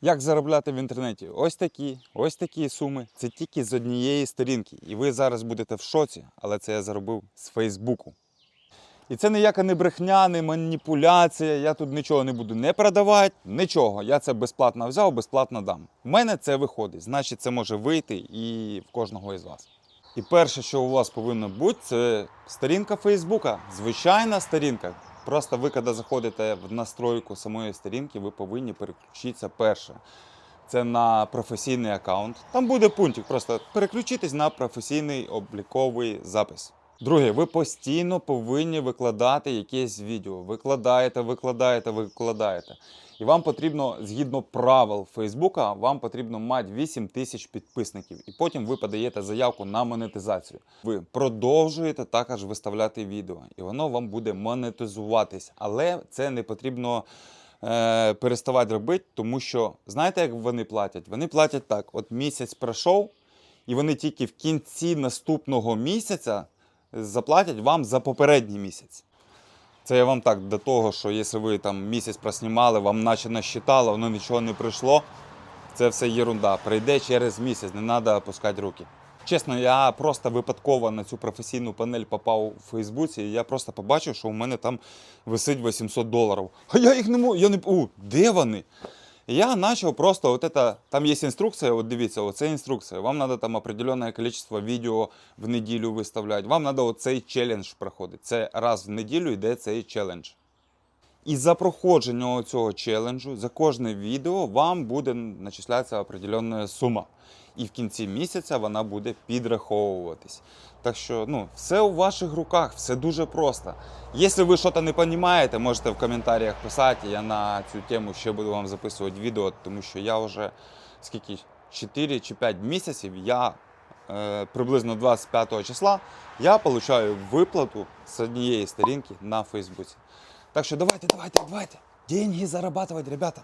Як заробляти в інтернеті? Ось такі, ось такі суми. Це тільки з однієї сторінки. І ви зараз будете в шоці, але це я заробив з Фейсбуку. І це ніяка не брехня, не маніпуляція. Я тут нічого не буду не продавати, нічого. Я це безплатно взяв, безплатно дам. У мене це виходить, значить, це може вийти і в кожного із вас. І перше, що у вас повинно бути, це сторінка Фейсбука. Звичайна сторінка. Просто ви, коли заходите в настройку самої сторінки, ви повинні переключитися перше. Це на професійний аккаунт. Там буде пунктик, просто переключитись на професійний обліковий запис. Друге, ви постійно повинні викладати якесь відео. Викладаєте, викладаєте, викладаєте. І вам потрібно, згідно правил Фейсбука, вам потрібно мати 8 тисяч підписників. І потім ви подаєте заявку на монетизацію. Ви продовжуєте також виставляти відео, і воно вам буде монетизуватись. Але це не потрібно е, переставати робити, тому що знаєте, як вони платять? Вони платять так: от місяць пройшов, і вони тільки в кінці наступного місяця заплатять вам за попередній місяць. Це я вам так до того, що якщо ви там місяць проснімали, вам наче насчитало, воно нічого не прийшло. Це все єрунда. Прийде через місяць, не треба опускати руки. Чесно, я просто випадково на цю професійну панель попав у Фейсбуці, і я просто побачив, що у мене там висить 800 доларів. А я їх не можу. Я не у, де вони? Я почав просто, вот это, там є інструкція, вот дивіться, оце інструкція. Вам надо там определенне кількість відео в неділю виставляти. Вам треба оцей челендж проходити. Це раз в неділю йде цей челендж. І за проходження цього челенджу, за кожне відео вам буде начислятися определенна сума. І в кінці місяця вона буде підраховуватись. Так що ну, все у ваших руках, все дуже просто. Якщо ви щось не розумієте, можете в коментарях писати. Я на цю тему ще буду вам записувати відео, тому що я вже скільки 4 чи 5 місяців я е, приблизно 25 числа я отримую виплату з однієї сторінки на Фейсбуці. Так що давайте, давайте, давайте. Деньги зарабатывать, ребята.